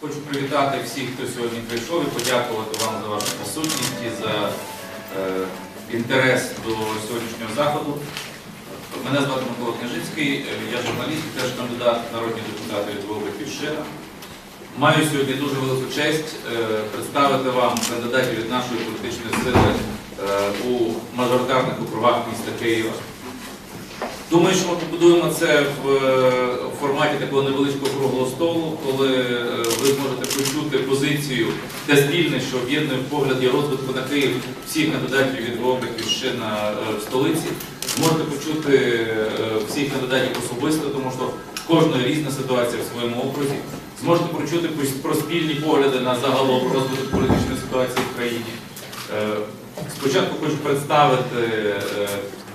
Хочу привітати всіх, хто сьогодні прийшов, і подякувати вам за вашу присутність і за е, інтерес до сьогоднішнього заходу. Мене звати Микола Княжицький, е, я журналіст, теж кандидат народні депутати від ВО «Батьківщина». Маю сьогодні дуже велику честь е, представити вам кандидатів від нашої політичної сили е, у мажоритарних округах міста Києва. Думаю, що ми побудуємо це в форматі такого невеличкого круглого столу, коли ви зможете почути позицію те спільне, що об'єднує в погляді розвитку на Київ всіх кандидатів від ВО «Батьківщина» е, в столиці. Зможете почути е, всіх кандидатів особисто, тому що в кожної різна ситуація в своєму окрузі. Зможете почути про спільні погляди на загалом розвиток політичної ситуації в країні. Е, Спочатку хочу представити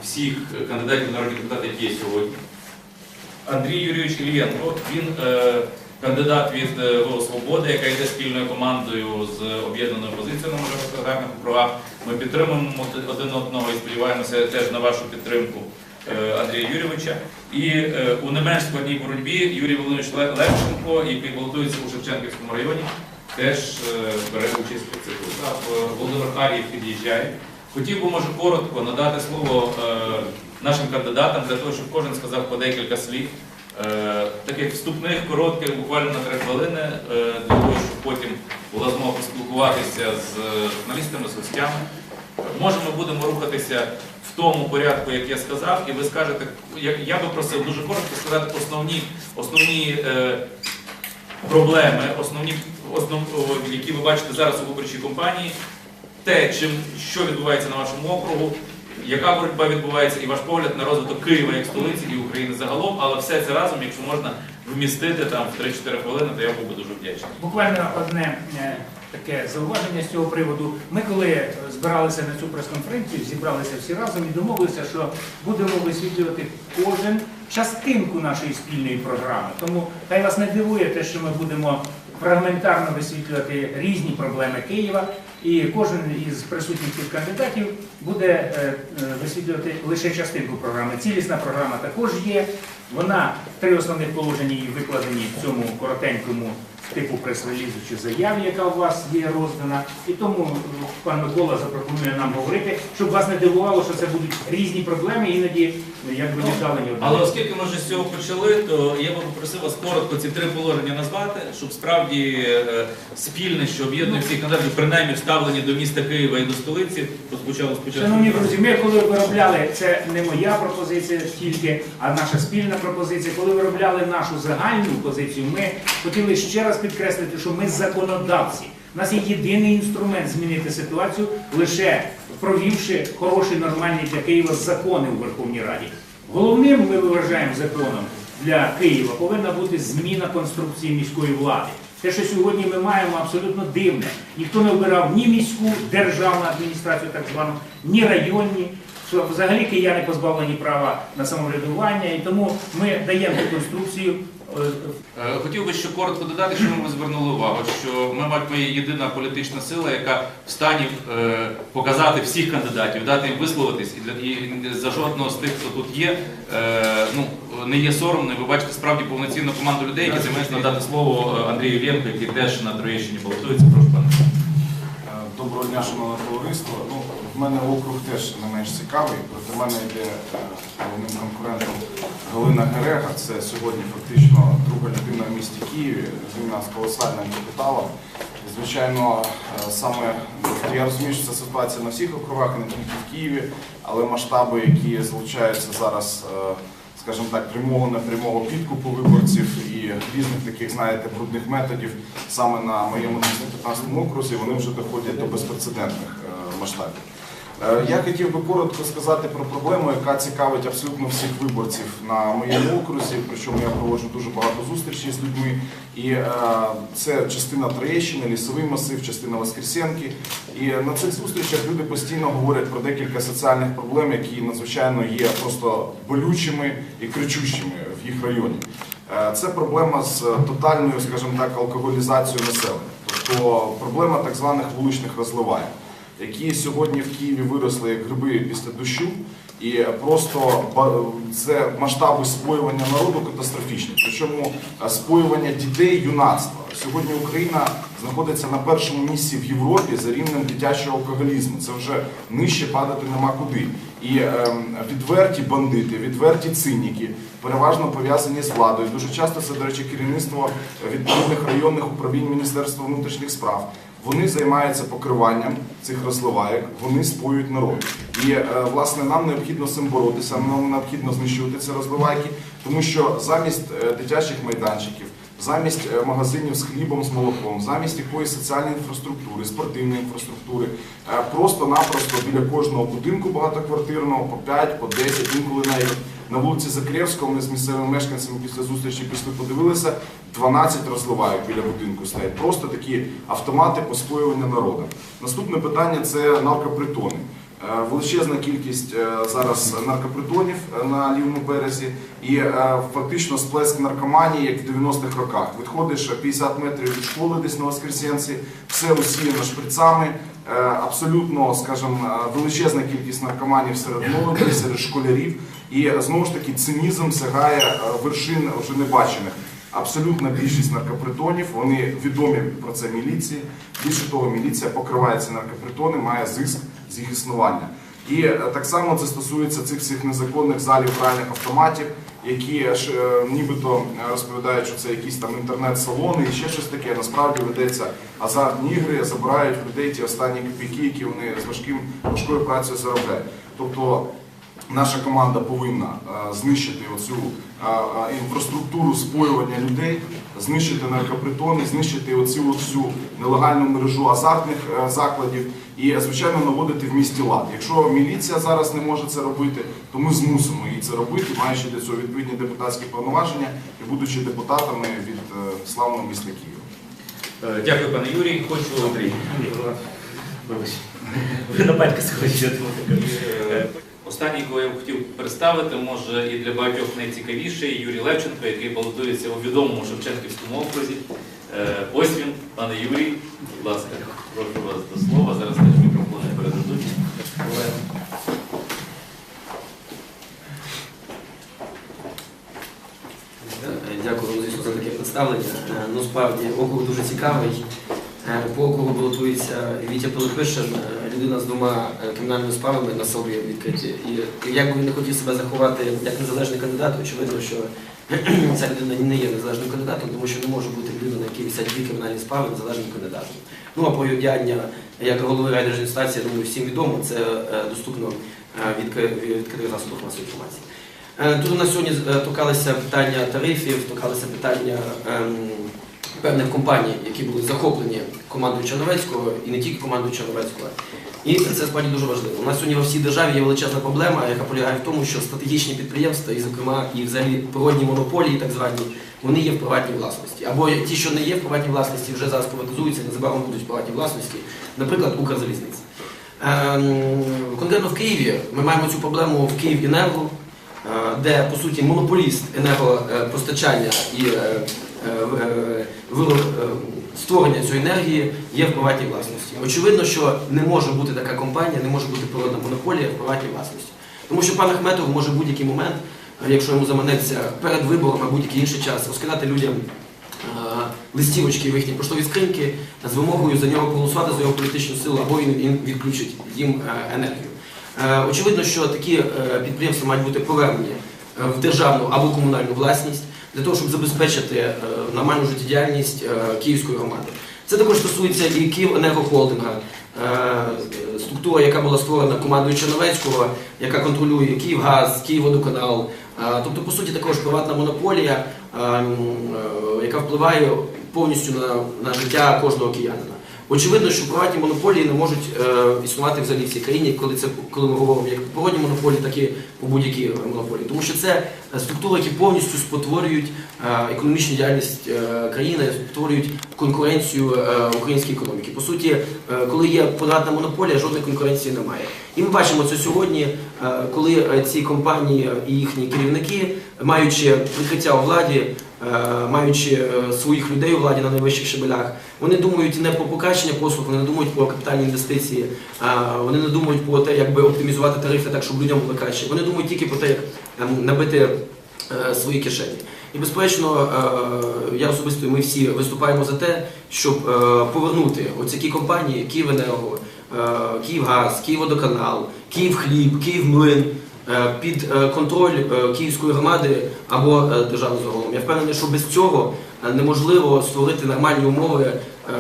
всіх кандидатів в народні депутати, які є сьогодні. Андрій Юрійович Ільєнко, він кандидат від е, ВО «Свобода», яка йде спільною командою з об'єднаною позицією на мажоритарних округах. Ми підтримуємо один одного і сподіваємося теж на вашу підтримку е, Андрія Юрійовича. І е, у не менш складній боротьбі Юрій Володимирович Левченко, який балотується у Шевченківському районі, теж е, бере участь у. Так, е, Володимир Ар'єв під'їжджає. Хотів би, може, коротко надати слово нашим кандидатам для того, щоб кожен сказав по декілька слів. Е, таких вступних, коротких, буквально на три хвилини, е, для того, щоб потім була змога поспілкуватися з е, журналістами, з гостями. Може, ми будемо рухатися в тому порядку, як я сказав, і ви скажете, я би просив дуже коротко сказати основні, основні е, проблеми, основні, основ, які ви бачите зараз у виборчій кампанії, те, чим, що відбувається на вашому округу, яка боротьба відбувається, і ваш погляд на розвиток Києва як столиці і України загалом, але все це разом, якщо можна вмістити там в 3-4 хвилини, то я був би дуже вдячний. Буквально одне е, таке зауваження з цього приводу. Ми коли е, збиралися на цю прес-конференцію, зібралися всі разом і домовилися, що будемо висвітлювати кожен частинку нашої спільної програми. Тому хай вас не дивує те, що ми будемо фрагментарно висвітлювати різні проблеми Києва. І кожен із присутніх кандидатів буде е, е, висвітлювати лише частинку програми. Цілісна програма також є. Вона три основних положення її викладені в цьому коротенькому типу прес-релізу чи заяві, яка у вас є роздана. І тому е, пан Микола запропонує нам говорити, щоб вас не дивувало, що це будуть різні проблеми, іноді е, якби віддалені одне. Але оскільки ми вже з цього почали, то я би попросив вас коротко ці три положення назвати, щоб справді е, спільне, що об'єднує всіх кандидатів, принаймні вставлені до міста Києва і до столиці, розпочало спочатку. Шановні друзі, ми коли виробляли, це не моя пропозиція тільки, а наша спільна пропозиція. Коли виробляли нашу загальну позицію, ми хотіли ще раз підкреслити, що ми законодавці. У нас є єдиний інструмент змінити ситуацію, лише провівши хороші, нормальні для Києва закони у Верховній Раді. Головним ми вважаємо законом для Києва повинна бути зміна конструкції міської влади. Те, що сьогодні ми маємо, абсолютно дивне. Ніхто не обирав ні міську державну адміністрацію, так звану, ні районні. Що взагалі кияни позбавлені права на самоврядування, і тому ми даємо конструкцію. Е, Хотів би ще коротко додати, що ми звернули увагу, що ми мабуть, єдина політична сила, яка в стані е, показати всіх кандидатів, дати їм висловитись, і, для, і за жодного з тих, хто тут є, е, ну не є соромно. Ви бачите справді повноцінну команду людей, які займаються надати слово Андрію Єнку, який теж на Троєщині балотується. Прошу пане. Доброго дня, шановне товариство. В мене округ теж не менш цікавий. Проти мене йде головним конкурентом Галина Герега. Це сьогодні фактично друга людина в місті Києві, людина з колосальним капіталом. Звичайно, е, саме я розумію, що це ситуація на всіх округах, не тільки в Києві, але масштаби, які залучаються зараз. е, скажімо так, прямого непрямого підкупу виборців і різних таких, знаєте, брудних методів саме на моєму 215 окрузі, вони вже доходять до безпрецедентних е, масштабів. Е, Я хотів би коротко сказати про проблему, яка цікавить абсолютно всіх виборців на моєму окрузі, причому я проводжу дуже багато зустрічей з людьми. І е, це частина Троєщини, лісовий масив, частина Воскресенки. І на цих зустрічах люди постійно говорять про декілька соціальних проблем, які надзвичайно є просто болючими і кричущими в їх районі. Е, Це проблема з тотальною, скажімо так, алкоголізацією населення, тобто проблема так званих вуличних розливань які сьогодні в Києві виросли як гриби після дощу, і просто це масштаби споювання народу катастрофічні. Причому е, споювання дітей юнацтва. сьогодні Україна знаходиться на першому місці в Європі за рівнем дитячого алкоголізму. Це вже нижче падати нема куди. І ем, відверті бандити, відверті циніки, переважно пов'язані з владою. Дуже часто це, до речі, керівництво відповідних районних управлінь Міністерства внутрішніх справ. Вони займаються покриванням цих розливаєк, вони споюють народ. І е, власне нам необхідно з цим боротися, нам необхідно знищувати ці розливайки, тому що замість е, дитячих майданчиків, замість е, магазинів з хлібом, з молоком, замість якоїсь соціальної інфраструктури, спортивної інфраструктури, просто-напросто біля кожного будинку багатоквартирного по 5, по 10, інколи навіть на вулиці Закревського ми з місцевими мешканцями після зустрічі пішли, подивилися, 12 розливають біля будинку стоять. Просто такі автомати поспоювання народу. Наступне питання це наркопритони. Е, Величезна кількість е, зараз наркопритонів е, на лівому березі і фактично сплеск наркоманії, як в 90-х роках. Відходиш 50 метрів від школи десь на Воскресенці, все усіяно шприцами, абсолютно, скажімо, величезна кількість наркоманів серед молоді, серед школярів. І знову ж таки цинізм сягає е, вершин вже небачених. Абсолютна більшість наркопритонів, вони відомі про це міліції. Більше того, міліція покриває ці наркопритони, має зиск з їх існування. І е, так само це стосується цих всіх незаконних залів гральних автоматів, які е, нібито розповідають, що це якісь там інтернет-салони і ще щось таке. Насправді ведеться азартні ігри, забирають людей ті останні копійки, які вони з важким важкою працею заробляють. Тобто наша команда повинна е, знищити оцю е, е, інфраструктуру споювання людей, знищити наркопритони, знищити оцю всю нелегальну мережу азартних закладів і, звичайно, наводити в місті лад. Якщо міліція зараз не може це робити, то ми змусимо її це робити, маючи для цього відповідні депутатські повноваження і будучи депутатами від славного міста Києва. Дякую, пане Юрій. Хочу Андрій. Вибач. Ви на батька схожі. Останній, кого я хотів представити, може і для багатьох найцікавіший Юрій Левченко, який балотується у відомому Шевченківському окрузі. Е, Ось він, пане Юрій, будь ласка, прошу вас до слова. Зараз теж мікрофони передадуть. Е, Дякую звісно, за таке представлення. Е, Ну, справді, округ дуже цікавий. Балотується Вітя Пилипишин, е, людина з двома е, кримінальними справами на собі відкриті. І як би він не хотів себе заховати як незалежний кандидат, очевидно, що ця людина не є незалежним кандидатом, тому що не може бути людина, на якій висять дві кримінальні справи незалежним кандидатом. Ну а про діяння як голови райдержадміністрації, я думаю, всім відомо, це е, доступно від відкритих засобах масової інформації. Тут у нас сьогодні торкалися питання тарифів, торкалися питання ем, певних компаній, які були захоплені командою Черновецького і не тільки командою Черновецького. І це справді дуже важливо. У нас сьогодні во всій державі є величезна проблема, яка полягає в тому, що стратегічні підприємства, і, зокрема, і взагалі природні монополії, так звані, вони є в приватній власності. Або ті, що не є в приватній власності, вже зараз приватизуються, незабаром будуть в приватній власності, наприклад, Укрзалізниця. Ем, конкретно в Києві ми маємо цю проблему в Київенерго, е, де по суті монополіст енергопостачання і е, е, е, створення цієї енергії є в приватній власності. Очевидно, що не може бути така компанія, не може бути природна монополія в приватній власності. Тому що пан Ахметов може в будь-який момент, якщо йому заманеться перед виборами, будь-який інший час, розкидати людям листівочки в їхні поштові скриньки з вимогою за нього проголосувати за його політичну силу, або він, відключить їм енергію. Очевидно, що такі підприємства мають бути повернені в державну або комунальну власність для того, щоб забезпечити е, нормальну життєдіяльність е, Київської громади. Це також стосується і Київенергохолдинга, е, структура, яка була створена командою Черновецького, яка контролює Київгаз, Київводоканал. Тобто, по суті, також приватна монополія, е, м, е, яка впливає повністю на, на життя кожного киянина. Очевидно, що приватні монополії не можуть е, існувати взагалі в цій країні, коли це коли ми говоримо як природні монополії, так і у будь-які монополії. Тому що це е, структури, які повністю спотворюють е, економічну діяльність е, країни, спотворюють конкуренцію української економіки. По суті, коли є приватна монополія, жодної конкуренції немає. І ми бачимо це сьогодні, коли ці компанії і їхні керівники, маючи прикриття у владі, маючи е, своїх людей у владі на найвищих щебелях, вони думають не про покращення послуг, вони не думають про капітальні інвестиції, вони не думають про те, як би оптимізувати тарифи так, щоб людям було краще. Вони думають тільки про те, як ем, набити е, свої кишені. І безперечно, е, я особисто ми всі виступаємо за те, щоб е, повернути оці компанії Київенерго, е, Київгаз, Київводоканал, Київхліб, Київмлин е, під е, контроль е, Київської громади або е, держави загалом. Я впевнений, що без цього е, неможливо створити нормальні умови е,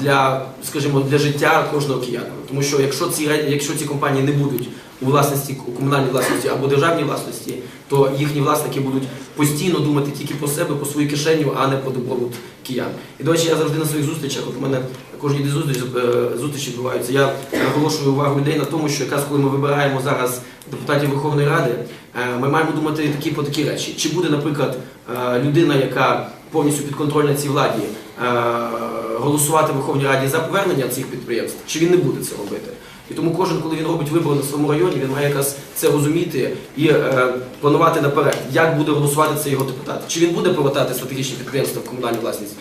для, скажімо, для життя кожного киянина. Тому що якщо ці якщо ці компанії не будуть у власності у комунальній власності або державній власності, то їхні власники будуть постійно думати тільки про себе, про свою кишеню, а не про добробут киян. І до речі, я завжди на своїх зустрічах, от у мене кожні дві зустрічі, е, зустрічі відбуваються. Я наголошую увагу людей на тому, що якраз коли ми вибираємо зараз депутатів Верховної Ради, е, ми маємо думати такі про такі речі. Чи буде, наприклад, е, людина, яка повністю підконтрольна цій владі, голосувати в Верховній Раді за повернення цих підприємств, чи він не буде це робити? І тому кожен, коли він робить вибори на своєму районі, він має якраз це розуміти і е, планувати наперед, як буде голосувати цей його депутат. Чи він буде повертати стратегічні підприємства в комунальну власність,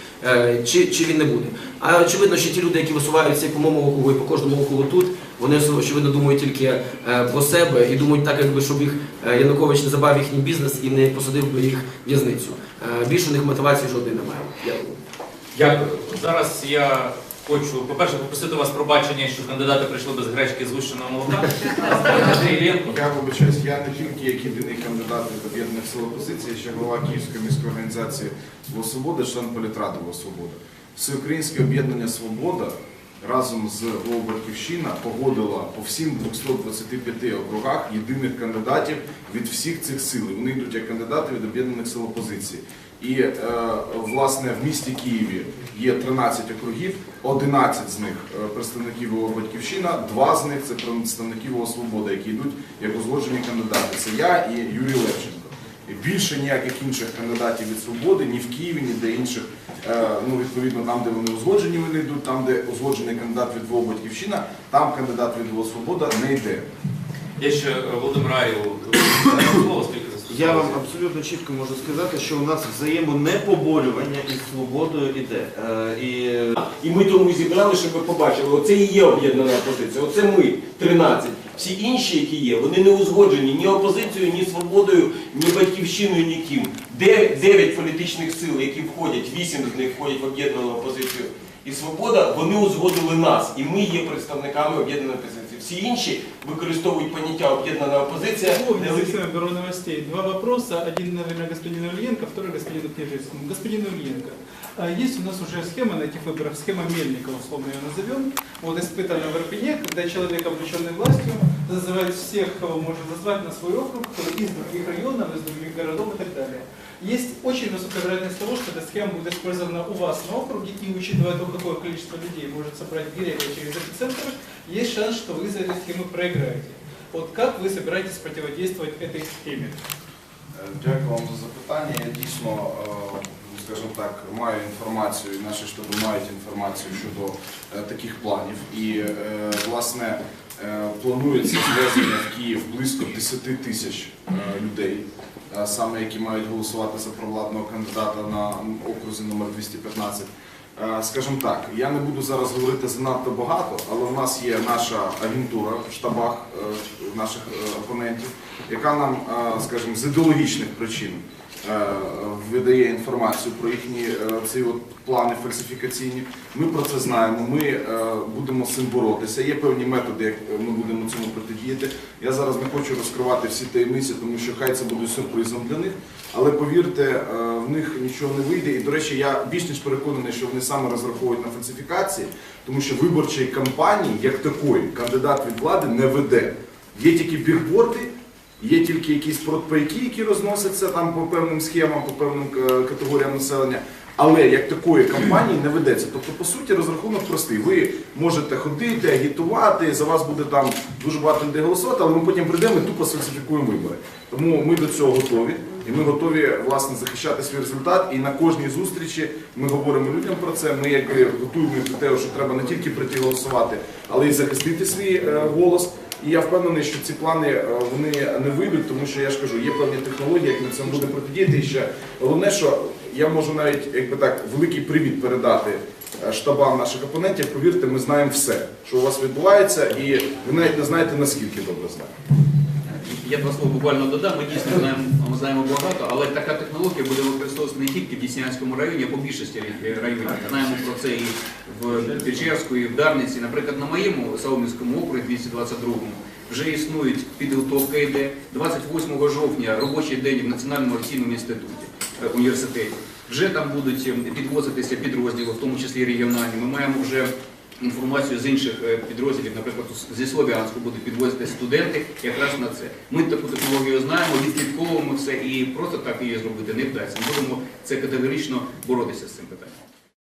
чи, чи він не буде. А очевидно, що ті люди, які висуваються по моєму округу, і по кожному округу тут, вони очевидно думають тільки е, про себе і думають так, якби щоб їх е, Янукович не забав їхній бізнес і не посадив би їх в в'язницю. Е, більше у них мотивації жодної немає. Дякую. Дякую. Зараз я хочу, по-перше, попросити вас пробачення, що кандидати прийшли без гречки згущеного молока. Андрій Іллєнко. Я вибачаюсь, я не тільки як єдиний кандидат від об'єднаних сил опозиції, ще голова Київської міської організації «Во Свобода, член політради «Во Свобода. Всеукраїнське об'єднання Свобода разом з ВО Батьківщина погодила по всім 225 округах єдиних кандидатів від всіх цих сил. Вони йдуть як кандидати від об'єднаних сил опозиції. І е, власне в місті Києві є 13 округів, 11 з них е, представників ВО Батьківщина, два з них це представники ВО Свобода, які йдуть як узгоджені кандидати. Це я і Юрій Левченко. Більше ніяких інших кандидатів від свободи ні в Києві, ні де інших. е, Ну відповідно, там, де вони узгоджені, вони йдуть, там, де узгоджений кандидат від ВО Батьківщина, там кандидат від ВО Свобода не йде. Я ще е, Володимир Раю слово, Я вам абсолютно чітко можу сказати, що у нас взаємонепоборювання із свободою іде. Е, І І ми тому і зібрали, щоб ви побачили, оце і є об'єднана опозиція. Оце ми, 13. Всі інші, які є, вони не узгоджені ні опозицією, ні свободою, ні батьківщиною, ні ким. Де- Дев'ять політичних сил, які входять, вісім з них входять в об'єднану опозицію І свобода, вони узгодили нас, і ми є представниками об'єднаної опозиції. Всі інші використовують поняття об'єднана опозиція. Сегодня для за системой бюро новостей два вопроса. Один, наверное, господину Ильенко, второй господину Княжицкому. Господину Ильенко. а, Есть у нас уже схема на этих выборах, схема Мельника, условно ее назовем. Вот испытана в Ирпене, когда человек, облеченный властью, зазывает всех, кого может назвать на свой округ, из других районов, из других городов и так далее. Есть очень высокая вероятность того, что эта схема будет использована у вас на округе, и учитывая то, какое количество людей может собрать Гирека через эпицентр, есть шанс, что вы за эту схему проиграете. Вот как вы собираетесь противодействовать этой схеме? Е, Дякую вам за запитання. Я дійсно, е, скажімо так, маю інформацію, і наші штаби мають інформацію щодо е, таких планів. І, е, власне, е, планується звезення в Київ близько 10 тисяч е, людей, е, саме які мають голосувати за провладного кандидата на окрузі номер 215. Е, Скажімо так, я не буду зараз говорити занадто багато, але в нас є наша агентура в штабах е, наших е, опонентів, яка нам, е, скажімо, з ідеологічних причин е, видає інформацію про їхні е, ці от плани фальсифікаційні. Ми про це знаємо. Ми е, будемо з цим боротися. Є певні методи, як е, ми будемо цьому протидіяти. Я зараз не хочу розкривати всі таємниці, тому що хай це буде сюрпризом для них. Але повірте, е, в них нічого не вийде. І, до речі, я більш ніж переконаний, що вони саме розраховують на фальсифікації, тому що виборчої кампанії, як такої, кандидат від влади не веде. Є тільки бігборди, є тільки якісь протпайки, які розносяться там по певним схемам, по певним е, категоріям населення. Але як такої кампанії не ведеться. Тобто, по суті, розрахунок простий. Ви можете ходити, агітувати, за вас буде там дуже багато людей голосувати, але ми потім прийдемо і тупо сфальсифікуємо вибори. Тому ми до цього готові. І ми готові власне захищати свій результат. І на кожній зустрічі ми говоримо людям про це. Ми якби готуємо до того, що треба не тільки прийти голосувати, але й захистити свій е, голос. І я впевнений, що ці плани е, вони не вийдуть, тому що я ж кажу, є певні технології, як ми цьому будемо протидіяти. І ще головне, що я можу навіть якби так великий привіт передати е, штабам наших опонентів. Повірте, ми знаємо все, що у вас відбувається, і ви навіть не знаєте наскільки добре знаєте. Я два слова буквально додам. Ми дійсно знаємо, ми знаємо багато, але така технологія буде використовуватися не тільки в Діснянському районі, а по більшості районів. Знаємо про це і в Печерську, і в Дарниці. Наприклад, на моєму Саумівському округі 222-му вже існують підготовка йде. 28 жовтня робочий день в Національному авіаційному інституті е, університеті. Вже там будуть е, підвозитися підрозділи, в тому числі регіональні. Ми маємо вже інформацію з інших е, підрозділів, наприклад, зі Слов'янську будуть підвозити студенти якраз на це. Ми таку технологію знаємо, відслідковуємо все і просто так її зробити не вдасться. Ми будемо це категорично боротися з цим питанням.